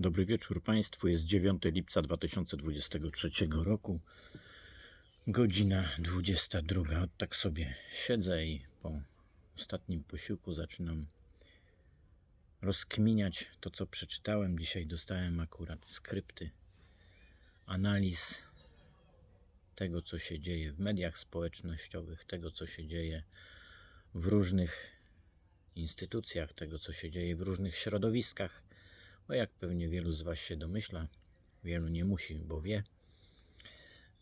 Dobry wieczór Państwu. Jest 9 lipca 2023 roku. Godzina 22. Tak sobie siedzę i po ostatnim posiłku zaczynam rozkminiać to, co przeczytałem. Dzisiaj dostałem akurat skrypty analiz tego, co się dzieje w mediach społecznościowych, tego, co się dzieje w różnych instytucjach, tego, co się dzieje w różnych środowiskach. Bo jak pewnie wielu z Was się domyśla, wielu nie musi, bo wie,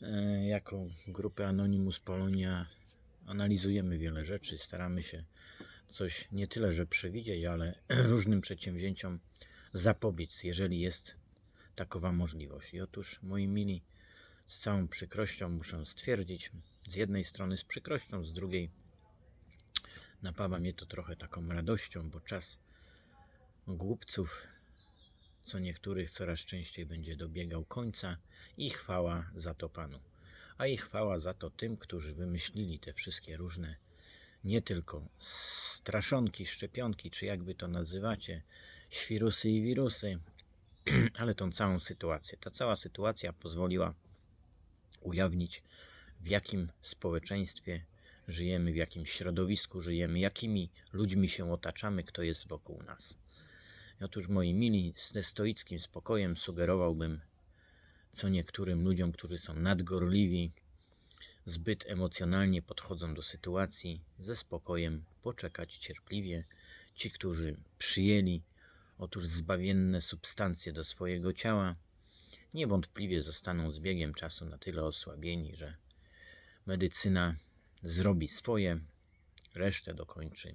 e, jako grupę Anonymous Polonia analizujemy wiele rzeczy, staramy się coś nie tyle, że przewidzieć, ale różnym przedsięwzięciom zapobiec, jeżeli jest takowa możliwość. I otóż, moi mili, z całą przykrością muszę stwierdzić, z jednej strony z przykrością, z drugiej napawa mnie to trochę taką radością, bo czas głupców, co niektórych coraz częściej będzie dobiegał końca i chwała za to Panu. A i chwała za to tym, którzy wymyślili te wszystkie różne, nie tylko straszonki, szczepionki, czy jakby to nazywacie, świrusy i wirusy, ale tą całą sytuację. Ta cała sytuacja pozwoliła ujawnić, w jakim społeczeństwie żyjemy, w jakim środowisku żyjemy, jakimi ludźmi się otaczamy, kto jest wokół nas. Otóż, moi mili, ze stoickim spokojem sugerowałbym co niektórym ludziom, którzy są nadgorliwi, zbyt emocjonalnie podchodzą do sytuacji, ze spokojem poczekać cierpliwie. Ci, którzy przyjęli otóż zbawienne substancje do swojego ciała, niewątpliwie zostaną z biegiem czasu na tyle osłabieni, że medycyna zrobi swoje, resztę dokończy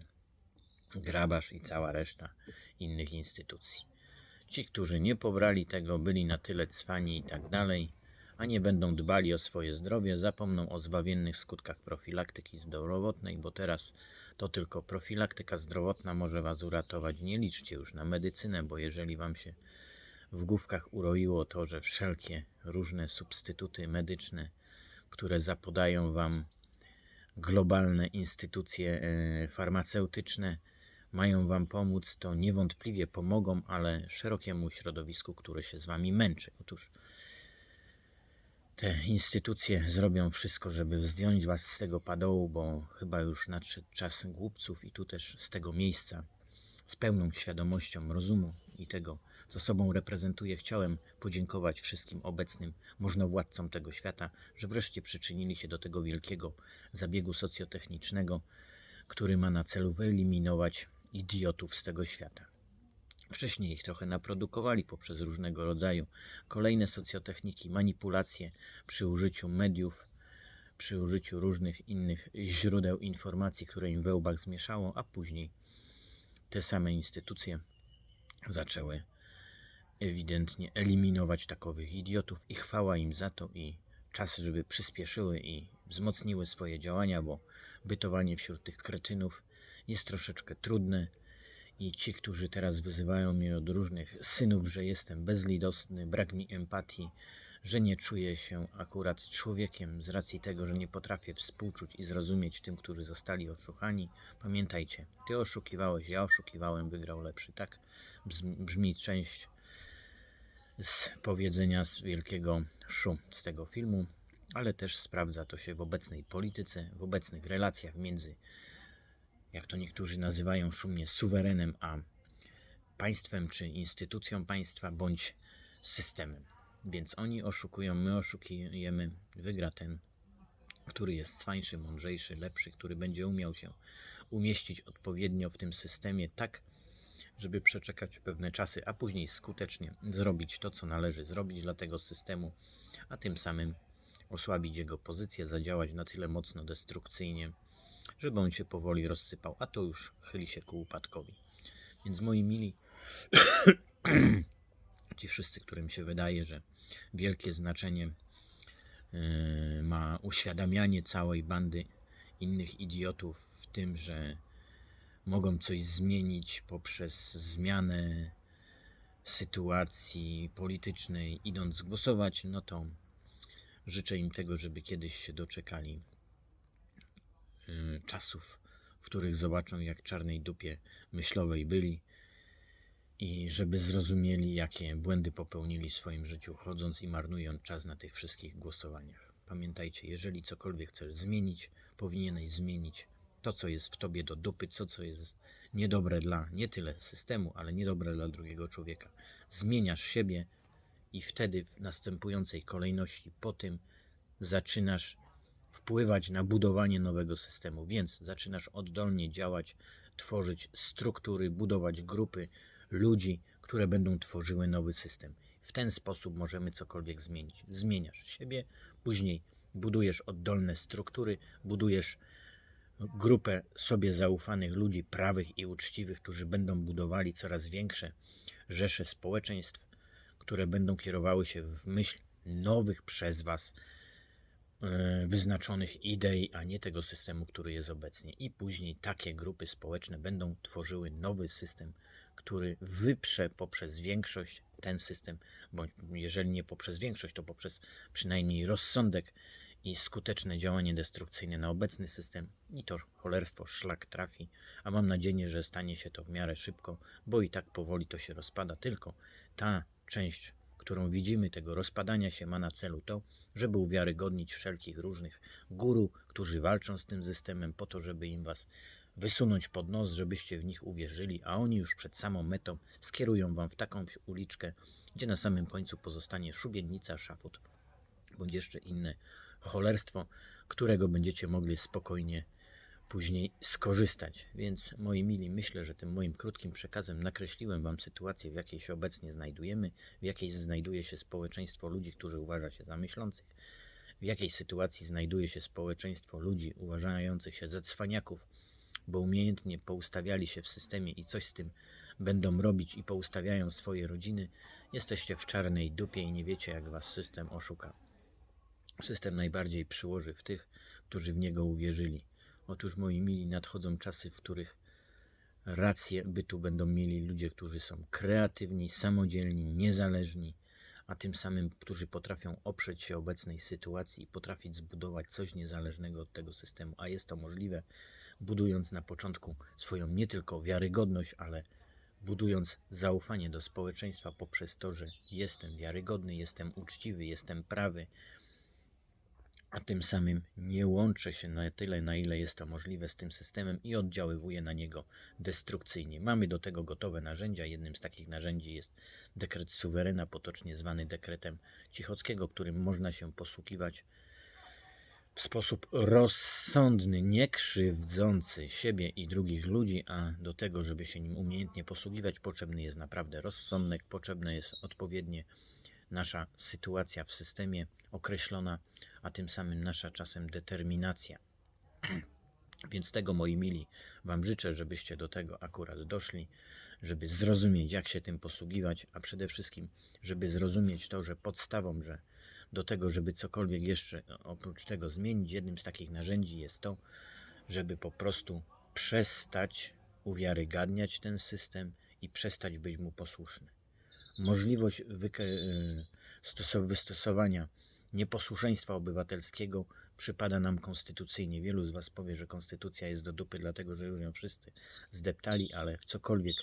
grabarz i cała reszta innych instytucji. Ci, którzy nie pobrali tego, byli na tyle cwani i tak dalej, a nie będą dbali o swoje zdrowie, zapomną o zbawiennych skutkach profilaktyki zdrowotnej, bo teraz to tylko profilaktyka zdrowotna może Was uratować. Nie liczcie już na medycynę, bo jeżeli Wam się w główkach uroiło to, że wszelkie różne substytuty medyczne, które zapodają Wam globalne instytucje e, farmaceutyczne, mają Wam pomóc, to niewątpliwie pomogą, ale szerokiemu środowisku, które się z Wami męczy. Otóż te instytucje zrobią wszystko, żeby zdjąć Was z tego padołu, bo chyba już nadszedł czas głupców i tu też z tego miejsca z pełną świadomością rozumu i tego, co sobą reprezentuję, chciałem podziękować wszystkim obecnym możnowładcom tego świata, że wreszcie przyczynili się do tego wielkiego zabiegu socjotechnicznego, który ma na celu wyeliminować idiotów z tego świata. Wcześniej ich trochę naprodukowali poprzez różnego rodzaju kolejne socjotechniki, manipulacje przy użyciu mediów, przy użyciu różnych innych źródeł informacji, które im we łbach zmieszało, a później te same instytucje zaczęły ewidentnie eliminować takowych idiotów i chwała im za to i czas, żeby przyspieszyły i wzmocniły swoje działania, bo bytowanie wśród tych kretynów jest troszeczkę trudne i ci, którzy teraz wyzywają mnie od różnych synów, że jestem bezlitosny, brak mi empatii, że nie czuję się akurat człowiekiem z racji tego, że nie potrafię współczuć i zrozumieć tym, którzy zostali oszukani. Pamiętajcie, ty oszukiwałeś, ja oszukiwałem, wygrał lepszy. Tak brzmi część z powiedzenia z wielkiego szu z tego filmu, ale też sprawdza to się w obecnej polityce, w obecnych relacjach między, jak to niektórzy nazywają szumnie, suwerenem a państwem czy instytucją państwa bądź systemem. Więc oni oszukują, my oszukujemy, wygra ten, który jest cwańszy, mądrzejszy, lepszy, który będzie umiał się umieścić odpowiednio w tym systemie, tak, żeby przeczekać pewne czasy, a później skutecznie zrobić to, co należy zrobić dla tego systemu, a tym samym osłabić jego pozycję, zadziałać na tyle mocno destrukcyjnie, żeby on się powoli rozsypał, a to już chyli się ku upadkowi. Więc moi mili, ci wszyscy, którym się wydaje, że wielkie znaczenie yy, ma uświadamianie całej bandy innych idiotów w tym, że mogą coś zmienić poprzez zmianę sytuacji politycznej, idąc głosować, no to życzę im tego, żeby kiedyś się doczekali czasów, w których zobaczą, jak czarnej dupie myślowej byli i żeby zrozumieli, jakie błędy popełnili w swoim życiu, chodząc i marnując czas na tych wszystkich głosowaniach. Pamiętajcie, jeżeli cokolwiek chcesz zmienić, powinieneś zmienić to, co jest w tobie do dupy, co, co jest niedobre dla nie tyle systemu, ale niedobre dla drugiego człowieka. Zmieniasz siebie i wtedy w następującej kolejności po tym zaczynasz wpływać na budowanie nowego systemu, więc zaczynasz oddolnie działać, tworzyć struktury, budować grupy ludzi, które będą tworzyły nowy system. W ten sposób możemy cokolwiek zmienić. Zmieniasz siebie, później budujesz oddolne struktury, budujesz grupę sobie zaufanych ludzi, prawych i uczciwych, którzy będą budowali coraz większe rzesze społeczeństw, które będą kierowały się w myśl nowych przez Was wyznaczonych idei, a nie tego systemu, który jest obecnie. I później takie grupy społeczne będą tworzyły nowy system, który wyprze poprzez większość ten system, bądź jeżeli nie poprzez większość, to poprzez przynajmniej rozsądek i skuteczne działanie destrukcyjne na obecny system i to cholerstwo szlak trafi, a mam nadzieję, że stanie się to w miarę szybko, bo i tak powoli to się rozpada, tylko ta część, którą widzimy tego rozpadania się ma na celu to, żeby uwiarygodnić wszelkich różnych guru, którzy walczą z tym systemem po to, żeby im was wysunąć pod nos, żebyście w nich uwierzyli, a oni już przed samą metą skierują wam w taką uliczkę, gdzie na samym końcu pozostanie szubiednica, szafot bądź jeszcze inne cholerstwo, którego będziecie mogli spokojnie później skorzystać. Więc moi mili, myślę, że tym moim krótkim przekazem nakreśliłem Wam sytuację, w jakiej się obecnie znajdujemy, w jakiej znajduje się społeczeństwo ludzi, którzy uważa się za myślących, w jakiej sytuacji znajduje się społeczeństwo ludzi uważających się za cwaniaków, bo umiejętnie poustawiali się w systemie i coś z tym będą robić i poustawiają swoje rodziny, jesteście w czarnej dupie i nie wiecie, jak Was system oszuka. System najbardziej przyłoży w tych, którzy w niego uwierzyli. Otóż, moi mili, nadchodzą czasy, w których rację bytu będą mieli ludzie, którzy są kreatywni, samodzielni, niezależni, a tym samym, którzy potrafią oprzeć się obecnej sytuacji i potrafić zbudować coś niezależnego od tego systemu. A jest to możliwe, budując na początku swoją nie tylko wiarygodność, ale budując zaufanie do społeczeństwa poprzez to, że jestem wiarygodny, jestem uczciwy, jestem prawy, a tym samym nie łączę się na tyle, na ile jest to możliwe z tym systemem i oddziaływuję na niego destrukcyjnie. Mamy do tego gotowe narzędzia. Jednym z takich narzędzi jest dekret suwerena, potocznie zwany dekretem Cichockiego, którym można się posługiwać w sposób rozsądny, nie krzywdzący siebie i drugich ludzi, a do tego, żeby się nim umiejętnie posługiwać, potrzebny jest naprawdę rozsądek, potrzebne jest odpowiednie nasza sytuacja w systemie określona, a tym samym nasza czasem determinacja. Więc tego, moi mili, Wam życzę, żebyście do tego akurat doszli, żeby zrozumieć, jak się tym posługiwać, a przede wszystkim, żeby zrozumieć to, że podstawą, że do tego, żeby cokolwiek jeszcze oprócz tego zmienić, jednym z takich narzędzi jest to, żeby po prostu przestać uwiarygadniać ten system i przestać być mu posłuszny możliwość e, wystosowania nieposłuszeństwa obywatelskiego przypada nam konstytucyjnie. Wielu z Was powie, że konstytucja jest do dupy, dlatego że już ją wszyscy zdeptali, ale cokolwiek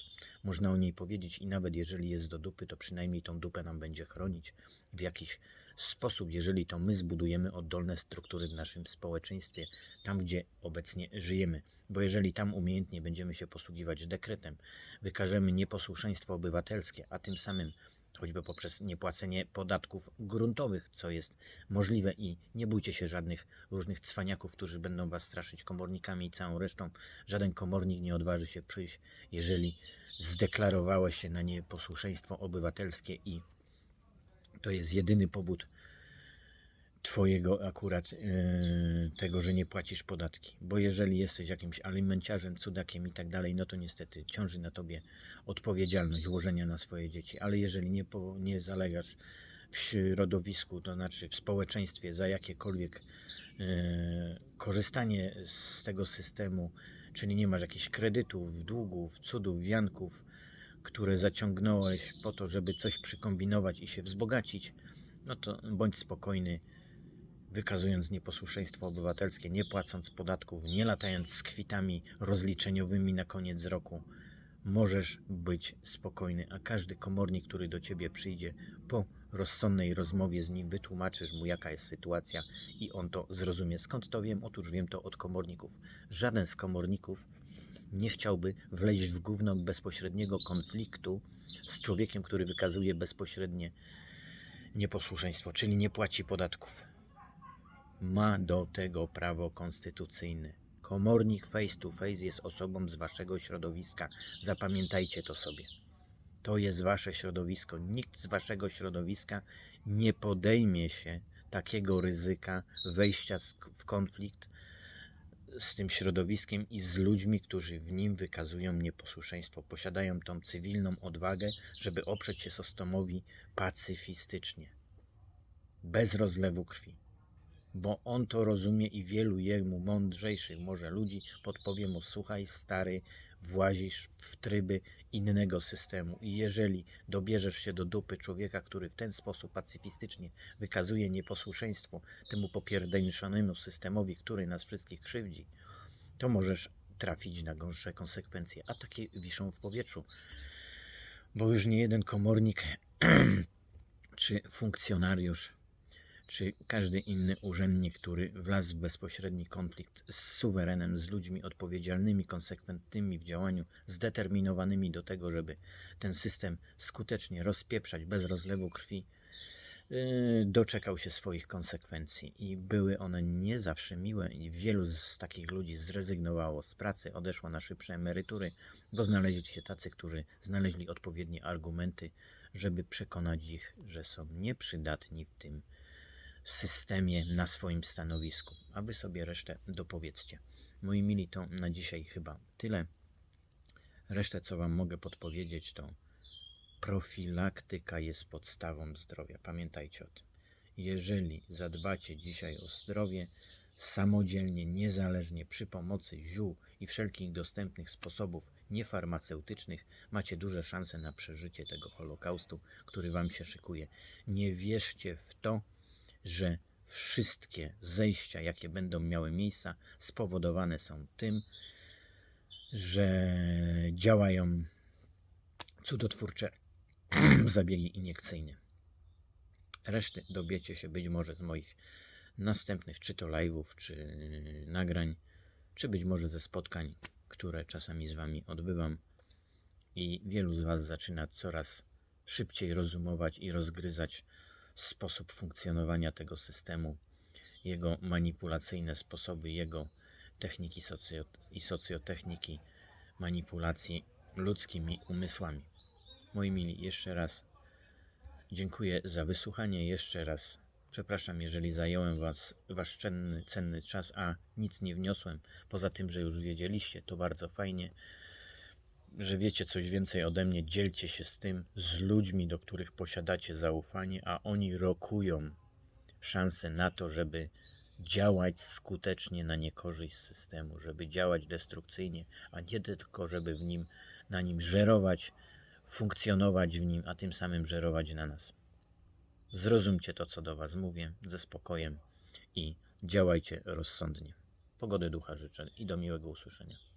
można o niej powiedzieć i nawet jeżeli jest do dupy, to przynajmniej tą dupę nam będzie chronić w jakiś sposób, jeżeli to my zbudujemy oddolne struktury w naszym społeczeństwie, tam gdzie obecnie żyjemy. Bo jeżeli tam umiejętnie będziemy się posługiwać dekretem, wykażemy nieposłuszeństwo obywatelskie, a tym samym choćby poprzez niepłacenie podatków gruntowych, co jest możliwe i nie bójcie się żadnych różnych cwaniaków, którzy będą was straszyć komornikami i całą resztą. Żaden komornik nie odważy się przyjść, jeżeli zdeklarowałeś się na nieposłuszeństwo obywatelskie i to jest jedyny powód Twojego akurat yy, tego, że nie płacisz podatki. Bo jeżeli jesteś jakimś alimenciarzem, cudakiem i tak dalej, no to niestety ciąży na Tobie odpowiedzialność łożenia na swoje dzieci. Ale jeżeli nie, po, nie zalegasz w środowisku, to znaczy w społeczeństwie za jakiekolwiek yy, korzystanie z tego systemu, czyli nie masz jakichś kredytów, długów, cudów, wianków, które zaciągnąłeś po to, żeby coś przykombinować i się wzbogacić, no to bądź spokojny, wykazując nieposłuszeństwo obywatelskie, nie płacąc podatków, nie latając z kwitami rozliczeniowymi na koniec roku, możesz być spokojny, a każdy komornik, który do ciebie przyjdzie po rozsądnej rozmowie z nim, wytłumaczysz mu, jaka jest sytuacja i on to zrozumie. Skąd to wiem? Otóż wiem to od komorników. Żaden z komorników nie chciałby wleźć w gówno bezpośredniego konfliktu z człowiekiem, który wykazuje bezpośrednie nieposłuszeństwo, czyli nie płaci podatków. Ma do tego prawo konstytucyjne. Komornik face to face jest osobą z waszego środowiska. Zapamiętajcie to sobie. To jest wasze środowisko. Nikt z waszego środowiska nie podejmie się takiego ryzyka wejścia w konflikt z tym środowiskiem i z ludźmi, którzy w nim wykazują nieposłuszeństwo, posiadają tą cywilną odwagę, żeby oprzeć się Sostomowi pacyfistycznie, bez rozlewu krwi. Bo on to rozumie i wielu jemu mądrzejszych może ludzi podpowie mu: Słuchaj, stary, włazisz w tryby innego systemu. I jeżeli dobierzesz się do dupy człowieka, który w ten sposób pacyfistycznie wykazuje nieposłuszeństwo temu popierdolnemu systemowi, który nas wszystkich krzywdzi, to możesz trafić na gorsze konsekwencje. A takie wiszą w powietrzu. Bo już nie jeden komornik czy funkcjonariusz czy każdy inny urzędnik, który wlazł w bezpośredni konflikt z suwerenem, z ludźmi odpowiedzialnymi, konsekwentnymi w działaniu, zdeterminowanymi do tego, żeby ten system skutecznie rozpieprzać bez rozlewu krwi, yy, doczekał się swoich konsekwencji. I były one nie zawsze miłe. I wielu z takich ludzi zrezygnowało z pracy, odeszło na szybsze emerytury, bo znaleźli się tacy, którzy znaleźli odpowiednie argumenty, żeby przekonać ich, że są nieprzydatni w tym systemie na swoim stanowisku. A wy sobie resztę dopowiedzcie. Moi mili, to na dzisiaj chyba tyle. Resztę, co wam mogę podpowiedzieć, to profilaktyka jest podstawą zdrowia. Pamiętajcie o tym. Jeżeli zadbacie dzisiaj o zdrowie, samodzielnie, niezależnie, przy pomocy ziół i wszelkich dostępnych sposobów niefarmaceutycznych, macie duże szanse na przeżycie tego Holokaustu, który wam się szykuje. Nie wierzcie w to, że wszystkie zejścia, jakie będą miały miejsca, spowodowane są tym, że działają cudotwórcze zabiegi iniekcyjne. Reszty dobiecie się być może z moich następnych czy to live'ów, czy nagrań, czy być może ze spotkań, które czasami z Wami odbywam. I wielu z Was zaczyna coraz szybciej rozumować i rozgryzać sposób funkcjonowania tego systemu, jego manipulacyjne sposoby, jego techniki socjo i socjotechniki manipulacji ludzkimi umysłami. Moi mili, jeszcze raz dziękuję za wysłuchanie. Jeszcze raz przepraszam, jeżeli zająłem was, Wasz cenny, cenny czas, a nic nie wniosłem. Poza tym, że już wiedzieliście, to bardzo fajnie że wiecie coś więcej ode mnie, dzielcie się z tym z ludźmi, do których posiadacie zaufanie, a oni rokują szansę na to, żeby działać skutecznie na niekorzyść systemu, żeby działać destrukcyjnie, a nie tylko, żeby w nim, na nim żerować, funkcjonować w nim, a tym samym żerować na nas. Zrozumcie to, co do Was mówię, ze spokojem i działajcie rozsądnie. Pogody ducha życzę i do miłego usłyszenia.